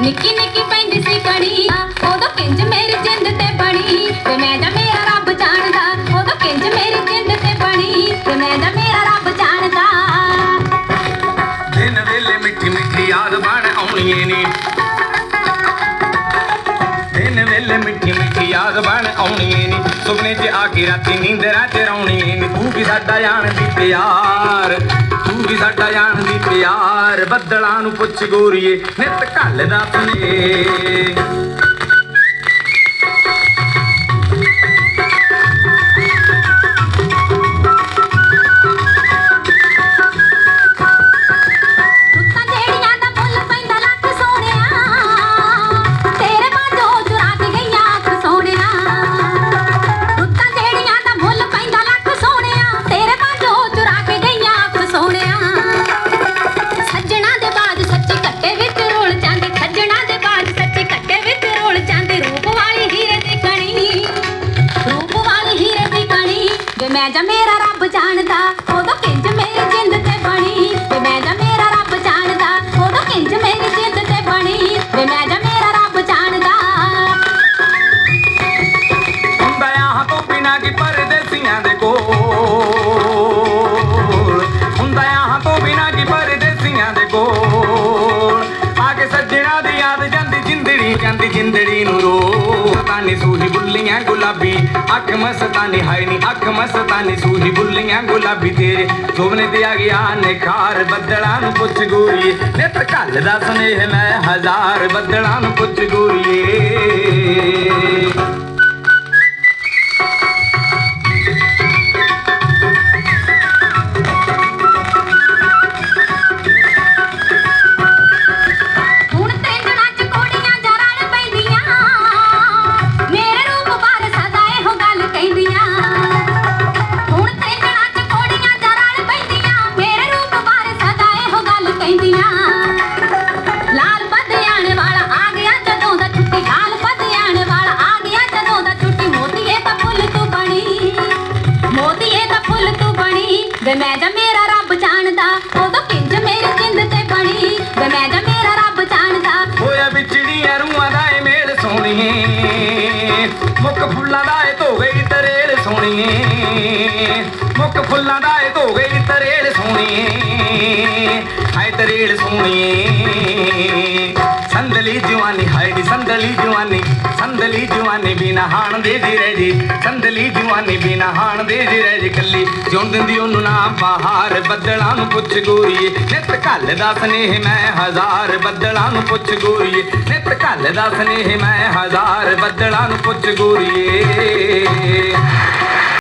ਨਿੱਕੀ ਨਿੱਕੀ ਪੈਂਦੀ ਸੀ ਕਣੀ। ਉਦੋਂ ਕਿੰਜ ਮੇਰੀ ਜਿੰਦ ਤੇ ਬਣੀ। ਤੇ ਮੈਂ ਜਾਂ ਮੇਰਾ ਰੱਬ ਜਾਣਦਾ। ਉਦੋਂ ਕਿੰਜ ਮੇਰੀ ਜਿੰਦ ਤੇ ਬਣੀ। ਤੇ ਮੈਂ ਜਾਂ ਮੇਰਾ ਰੱਬ ਜਾਣਦਾ। ਦਿਨ ਵੇਲੇ ਮਿੱਠੀ ਮਿੱਠੀ ਯਾਦ ਬਣ ਆਉਣੀ ਨੀ। ਯਾਦ ਬਣ ਆਉਣੀ ਨੀ। ਸੁਪਨੇ 'ਚ ਆ ਕੇ ਰਾਤੀ ਨੀਂਦਰਾਂ 'ਚ ਰੌਣੀ ਨੀ। ਤੂੰ ਵੀ ਸਾਡਾ ਜਾਣਦੀ ਪਿਆਰ, ਤੂੰ ਵੀ ਸਾਡਾ ਜਾਣਦੀ ਪਿਆਰ। ਬੱਦਲਾਂ ਨੂੰ ਪੁੱਛ ਗੋਰੀਏ, ਨਿਤ ਘੱਲ ਦਾ ਪਨੇ ਮੈਂ ਜਾਂ ਮੇਰਾ ਰੱਬ ਜਾਣਦਾ, ਉਦੋਂ ਕਿੰਜ ਮੇਰੀ ਜਿੰਦ ਤੇ ਬਣੀ? ਵੇ ਮੈਂ ਜਾਂ ਮੇਰਾ ਰੱਬ ਜਾਣਦਾ, ਉਦੋਂ ਕਿੰਜ ਮੇਰੀ ਜਿੰਦ ਤੇ ਬਣੀ? ਵੇ ਮੈਂ ਜਾਂ ਮੇਰਾ ਰੱਬ ਜਾਣਦਾ। ਹੁੰਦਾ ਆਹਾਂ ਤੋਂ ਬਿਨਾ ਕੀ ਪਰਦੇਸੀਆਂ ਦੇ ਕੋਲ? ਹੁੰਦਾ ਆਹਾਂ ਤੋਂ ਬਿਨਾ ਕੀ ਪਰਦੇਸੀਆਂ ਦੇ ਕੋਲ? ਆ ਕੇ ਸੱਜਣਾ ਦੀ ਯਾਦ ਜਾਂਦੀ ਜਿੰਦੜੀ ਜਾਂਦੀ ਜਿੰਦੜੀ ਨੂੰ ਰੋ ਤਾਨੀ ਸੂਹੀ ਬੁੱਲੀਆਂ ਗੁਲਾਬੀ। ਅੱਖ ਮਸਤਾਨੀ ਹਾਈ ਨੀ, ਅੱਖ ਮਸਤਾਨੀ ਸੂਹੀ ਬੁੱਲੀਆਂ ਗੁਲਾਬੀ। ਤੇਰੇ ਸੋਹਣੇ ਤੇ ਆ ਗਿਆ ਨਿਖਾਰ, ਬੱਦਲਾਂ ਨੂੰ ਪੁੱਛ ਗੋਰੀਏ ਨਿਤ ਘੱਲ ਦਾ ਸੁਨੇਹ ਮੈਂ ਹਜ਼ਾਰ, ਬੱਦਲਾਂ ਨੂੰ ਪੁੱਛ ਗੋਰੀ। ਵੇ ਮੈਂ ਜਾਂ ਮੇਰਾ ਰੱਬ ਜਾਣਦਾ ਉਦੋਂ ਕਿੰਜ ਮੇਰੀ ਜਿੰਦ ਤੇ ਬਣੀ। ਵੇ ਮੈਂ ਜਾਂ ਮੇਰਾ ਰੱਬ ਜਾਣਦਾ। ਹੋਇਆ ਵਿਚੜੀਆਂ ਰੂਹਾਂ ਦਾ ਏ ਮੇਲ ਸੋਹਣੀਏ ਮੁੱਕ ਫੁੱਲਾਂ ਦਾ ਏ ਧੋ ਗਈ ਤਰੇਲ ਸੋਹਣੀਏ ਮੁੱਕ ਫੁੱਲਾਂ ਦਾ ਏ ਧੋ ਗਈ ਤਰੇਲ ਸੋਹਣੀਏ ਹਾਏ ਤਰੇਲ ਸੋਹਣੀਏ ਸੰਦਲੀ ਜਵਾਨੀ, ਹਾਏ ਨੀ ਸੰਦਲੀ ਜਵਾਨੀ। ਸੰਦਲੀ ਜਵਾਨੀ ਬਿਨਾ ਹਾਣ ਦੇ ਜੀ ਰਹਿ ਜੀ। ਸੰਦਲੀ ਜਵਾਨੀ ਬਿਨਾ ਹਾਣ ਦੇ ਜੀ ਰਹਿ ਜੀ ਕੱਲੀ। ਜਿਉਂ ਦਿੰਦੀ ਉਹਨੂੰ ਨਾ ਬਹਾਰ, ਬੱਦਲਾਂ ਨੂੰ ਪੁੱਛ ਗੋਰੀਏ। ਨਿਤ ਘੱਲ ਦਾ ਸਨੇਹ ਮੈਂ ਹਜ਼ਾਰ, ਬੱਦਲਾਂ ਨੂੰ ਪੁੱਛ ਗੋਰੀਏ। ਨਿਤ ਘੱਲ ਦਾ ਸਨੇਹ ਮੈਂ ਹਜ਼ਾਰ, ਬੱਦਲਾਂ ਨੂੰ ਪੁੱਛ ਗੋਰੀਏ।